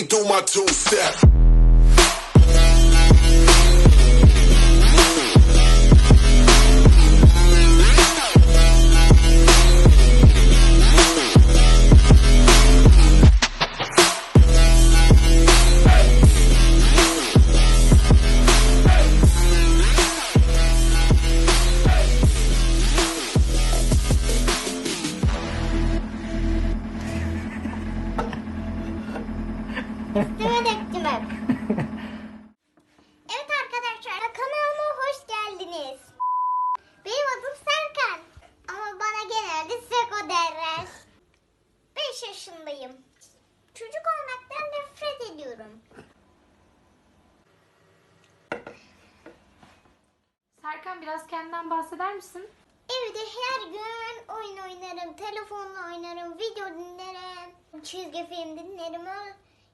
me do my two step. Serkan biraz kendinden bahseder misin? Evde her gün oyun oynarım, telefonla oynarım, video dinlerim, çizgi film dinlerim.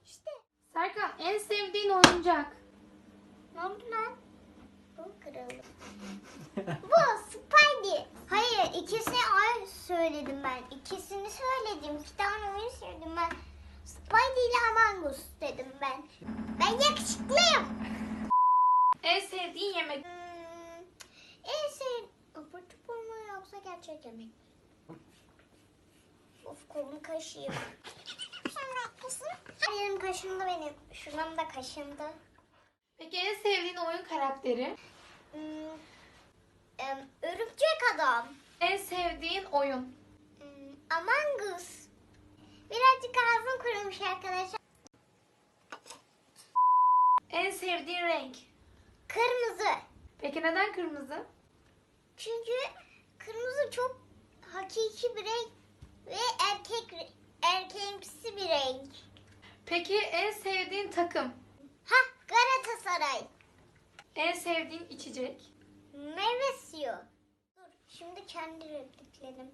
İşte Serkan en sevdiğin oyuncak. ne oldu lan? Bu kırıldı. Bu Spidey. Hayır ikisini ay söyledim ben. İkisini söyledim. İki tane oyun söyledim ben. Spidey ile Among Us dedim ben. Ben yakışıklıyım. En sevdiğin yemek. Gerçek yemek? Of kolum kaşıyor. Benim kaşım da benim. Şuram da kaşındı. Peki en sevdiğin oyun karakteri? Hmm, em, örümcek adam. En sevdiğin oyun. Hmm, Among Us. Birazcık ağzım kurumuş arkadaşlar. En sevdiğin renk. Kırmızı. Peki neden kırmızı? Çünkü hakiki bir renk ve erkek erkeğimsi bir renk. Peki en sevdiğin takım. Ha Galatasaray. En sevdiğin içecek. Meyve suyu. Dur şimdi kendi repliklerim.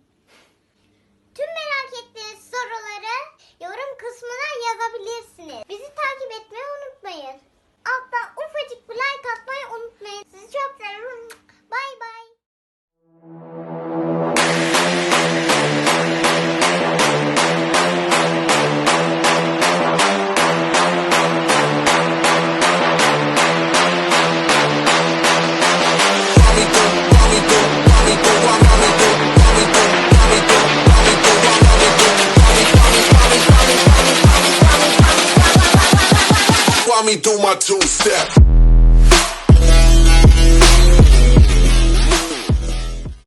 Me do my two step?